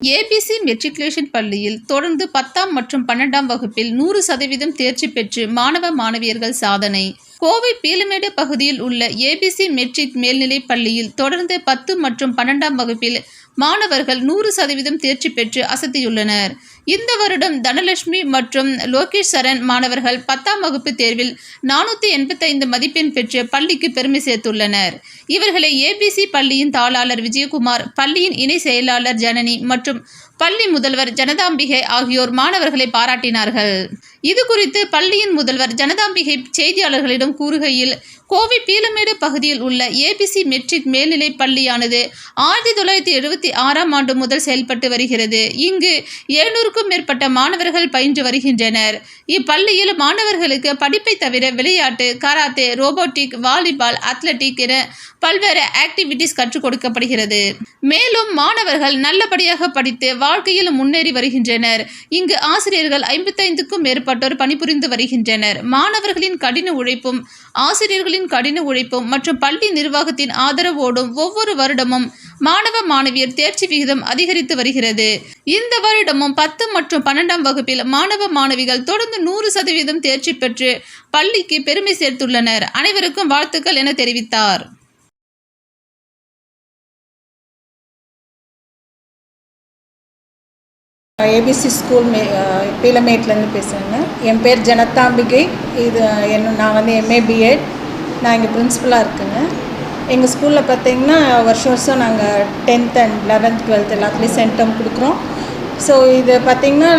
ABC matriculation பள்ளியில் தொடர்ந்து பத்தாம் மற்றும் பன்னெண்டாம் வகுப்பில் நூறு சதவீதம் தேர்ச்சி பெற்று மாணவ மாணவியர்கள் சாதனை. கோவை பீலமேடு பகுதியில் உள்ள ஏபிசி மெட்ரிக் மேல்நிலைப் பள்ளியில் தொடர்ந்து பத்து மற்றும் பன்னெண்டாம் வகுப்பில் மாணவர்கள் நூறு சதவீதம் தேர்ச்சி பெற்று அசத்தியுள்ளனர். இந்த வருடம் தனலட்சுமி மற்றும் லோகேஷ் சரண் மாணவர்கள் பத்தாம் வகுப்பு தேர்வில் நானூற்றி எண்பத்தைந்து மதிப்பெண் பெற்று பள்ளிக்கு பெருமை சேர்த்துள்ளனர். இவர்களை ஏபிசி பள்ளியின் தாளாளர் விஜயகுமார் பள்ளியின் இணை செயலாளர் ஜனனி மற்றும் பள்ளி முதல்வர் ஜனதாம்பிகை ஆகியோர் மாணவர்களை பாராட்டினார்கள். இது குறித்து பள்ளியின் முதல்வர் ஜனதாம்பிகை செய்தியாளர்களிடம் கூறுகையில் கோவை பீலமேடு பகுதியில் உள்ள ஏபிசி மெட்ரிக் மேல்நிலைப் பள்ளியானது ஆயிரத்தி தொள்ளாயிரத்தி எழுபத்தி ஆறாம் ஆண்டு முதல் செயல்பட்டு வருகிறது. இங்கு எழுநூறுக்கும் மேற்பட்ட மாணவர்கள் பயின்று வருகின்றனர். இப்பள்ளியில் மாணவர்களுக்கு படிப்பை தவிர விளையாட்டு கராத்தே ரோபோட்டிக் வாலிபால் அத்லட்டிக் என பல்வேறு ஆக்டிவிட்டிஸ் கற்றுக் கொடுக்கப்படுகிறது. மேலும் மாணவர்கள் நல்லபடியாக படித்து வாழ்க்கையில் முன்னேறி வருகின்றனர். இங்கு ஆசிரியர்கள் ஐம்பத்தைந்துக்கும் மேற்பட்டோர் பணிபுரிந்து வருகின்றனர். மாணவர்களின் கடின உழைப்பும் ஆசிரியர்களின் கடின உழைப்பும் மற்றும் பள்ளி நிர்வாகத்தின் ஆதரவோடும் ஒவ்வொரு வருடமும் மாணவ மாணவியர் தேர்ச்சி விகிதம் அதிகரித்து வருகிறது. இந்த வருடமும் பத்து மற்றும் பன்னெண்டாம் வகுப்பில் மாணவ மாணவிகள் தொடர்ந்து நூறு சதவீதம் தேர்ச்சி பெற்று பள்ளிக்கு பெருமை சேர்த்துள்ளனர். அனைவருக்கும் வாழ்த்துக்கள் என தெரிவித்தார். ஏபிசி ஸ்கூல் மே பீலமேட்லேருந்து பேசுகிறேங்க என் பேர் ஜனதாம்பிகை இது என்ன நான் வந்து எம்ஏ பிஎட் நான் இங்கே பிரின்ஸிபலாக இருக்கேங்க. எங்கள் ஸ்கூலில் பார்த்தீங்கன்னா வருஷம் வருஷம் நாங்கள் டென்த் அண்ட் லெவன்த் டுவெல்த் எல்லாத்துலேயும் சென்டம் கொடுக்குறோம். ஸோ இது பார்த்திங்கன்னா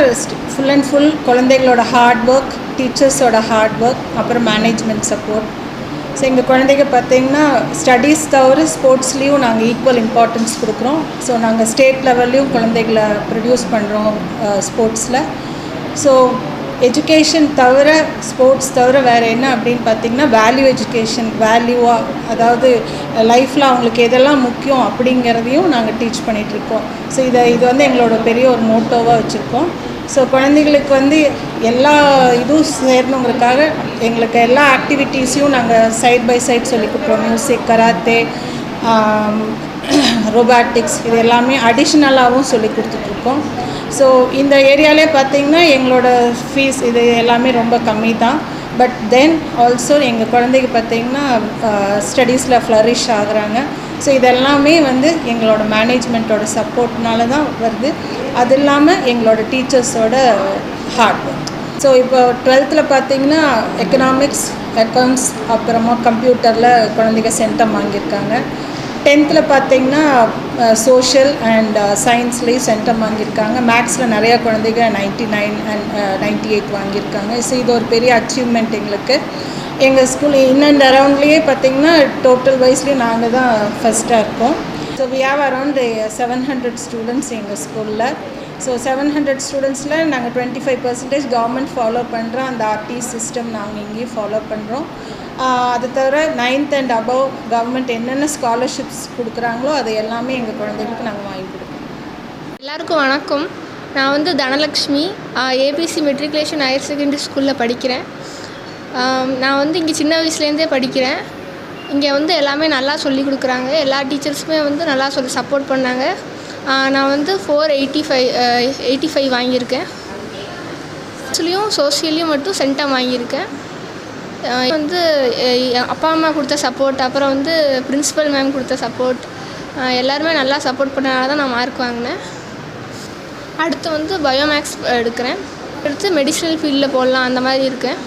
ஃபுல் அண்ட் ஃபுல் குழந்தைகளோட ஹார்ட் ஒர்க் டீச்சர்ஸோட ஹார்ட் ஒர்க் அப்புறம் மேனேஜ்மெண்ட் சப்போர்ட் ஸோ எங்கள் குழந்தைங்க பார்த்தீங்கன்னா ஸ்டடீஸ் தவிர ஸ்போர்ட்ஸ்லேயும் நாங்கள் ஈக்குவல் இம்பார்ட்டன்ஸ் கொடுக்குறோம். ஸோ நாங்கள் ஸ்டேட் லெவல்லையும் குழந்தைகளை ப்ரொடியூஸ் பண்ணுறோம் ஸ்போர்ட்ஸில் ஸோ எஜுகேஷன் தவிர ஸ்போர்ட்ஸ் தவிர வேறு என்ன அப்படின்னு பார்த்தீங்கன்னா வேல்யூ எஜுகேஷன் வேல்யூவாக அதாவது லைஃப்பில் அவங்களுக்கு எதெல்லாம் முக்கியம் அப்படிங்கிறதையும் நாங்கள் டீச் பண்ணிகிட்ருக்கோம் ஸோ இதை இது வந்து எங்களோட பெரிய ஒரு மோட்டோவாக வச்சுருக்கோம். ஸோ குழந்தைகளுக்கு வந்து எல்லா இதுவும் சேரணுங்கிறதுக்காக எங்களுக்கு எல்லா ஆக்டிவிட்டீஸையும் நாங்கள் சைட் பை சைட் சொல்லி கொடுப்போம். மியூசிக் கராத்தே ரொபாட்டிக்ஸ் இது எல்லாமே அடிஷ்னலாகவும் சொல்லி கொடுத்துட்ருக்கோம். ஸோ இந்த ஏரியாலே பார்த்திங்கன்னா எங்களோட ஃபீஸ் இது எல்லாமே ரொம்ப கம்மி தான் பட் தென் ஆல்சோ எங்கள் குழந்தைக்கு பார்த்திங்கன்னா ஸ்டடீஸில் ஃப்ளரிஷ் ஆகுறாங்க. ஸோ இதெல்லாமே வந்து எங்களோட மேனேஜ்மெண்ட்டோட சப்போர்ட்னால தான் வருது. அது இல்லாமல் எங்களோட டீச்சர்ஸோட ஹார்ட் ஒர்க் ஸோ இப்போ டுவெல்த்தில் பார்த்தீங்கன்னா எக்கனாமிக்ஸ் அக்கௌண்ட்ஸ் அப்புறமா கம்ப்யூட்டரில் குழந்தைங்க சென்டம் வாங்கியிருக்காங்க. டென்த்தில் பார்த்தீங்கன்னா சோஷியல் அண்ட் சயின்ஸ்லேயும் சென்டம் வாங்கியிருக்காங்க. மேக்ஸில் நிறையா குழந்தைங்க ninety nine and ninety eight வாங்கியிருக்காங்க. ஸோ இது ஒரு பெரிய அச்சீவ்மெண்ட் எங்களுக்கு. எங்கள் ஸ்கூல் இன் அண்ட் அரவுண்ட்லேயே பார்த்தீங்கன்னா டோட்டல் வைஸ்லேயும் நாங்கள் தான் ஃபஸ்ட்டாக இருக்கோம். So we have around seven hundred students எங்கள் ஸ்கூலில் ஸோ செவன் ஹண்ட்ரட் ஸ்டூடெண்ட்ஸில் நாங்கள் twenty five percentage government follow பண்ணுறோம் அந்த ஆர்டி சிஸ்டம் நாங்கள் இங்கேயும் ஃபாலோ பண்ணுறோம் அது தவிர நைன்த் அண்ட் அபவ் கவர்மெண்ட் என்னென்ன ஸ்காலர்ஷிப்ஸ் கொடுக்குறாங்களோ அதை எல்லாமே எங்கள் குழந்தைகளுக்கு நாங்கள் வாங்கி கொடுக்குறோம் எல்லாருக்கும் வணக்கம். நான் வந்து Dhanalakshmi ABC matriculation higher secondary ஸ்கூலில் படிக்கிறேன். நான் வந்து இங்கே சின்ன வயசுலேருந்தே படிக்கிறேன். இங்கே வந்து எல்லாமே நல்லா சொல்லி கொடுக்குறாங்க. எல்லா டீச்சர்ஸுமே வந்து நல்லா சொல்லி சப்போர்ட் பண்ணாங்க. நான் வந்து four eighty five eighty five வாங்கியிருக்கேன். ஆக்சுவலியும் சோசியல்லையும் மட்டும் சென்டம் வாங்கியிருக்கேன். வந்து அப்பா அம்மா கொடுத்த சப்போர்ட் அப்புறம் வந்து பிரின்ஸிபல் மேம் கொடுத்த சப்போர்ட் எல்லாருமே நல்லா சப்போர்ட் பண்ணனால தான் நான் மார்க் வாங்கினேன். அடுத்து வந்து பயோமேக்ஸ் எடுக்கிறேன். அடுத்து மெடிசனல் ஃபீல்டில் போடலாம் அந்த மாதிரி இருக்கேன்.